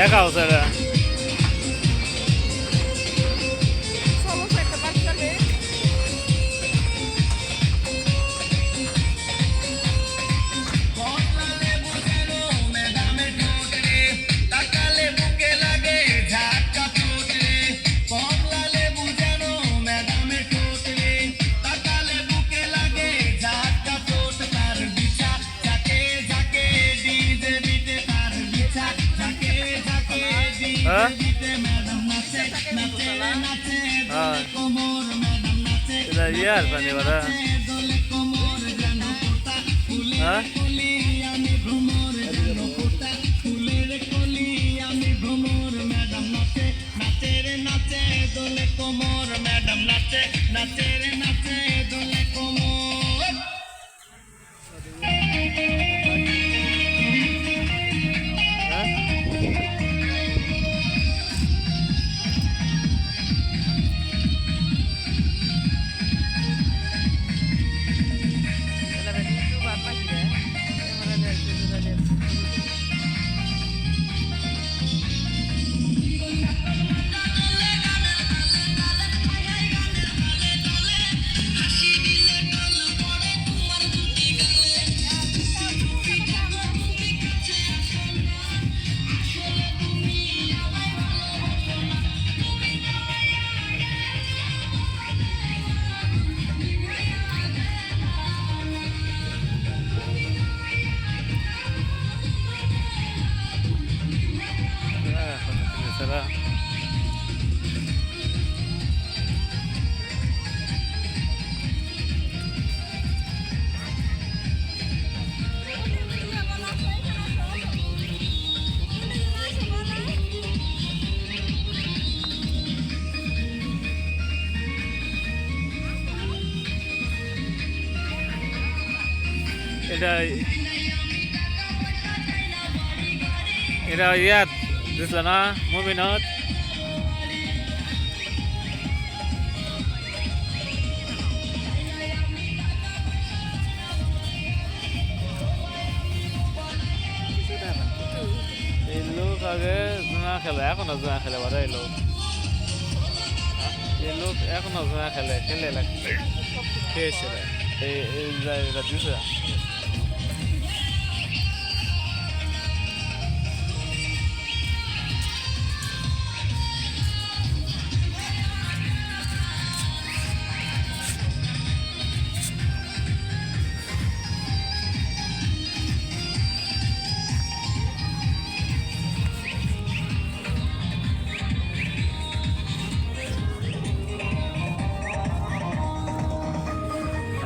挺好吃的。ইয়ার পানি হ্যাঁ হ্যাঁ এটা এটা ইয়াত দিছিল না? মুমিনত এই লোক আগে জোনা খেলে, এখনও জোনা খেলে বারে এই লোক। এই লোক এখনও জোনা খেলে খেলে খেয়েছে এই দিছে।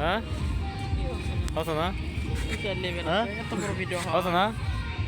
হ্যাঁ কত না Inte lever Hä? Jag tar bra video কত না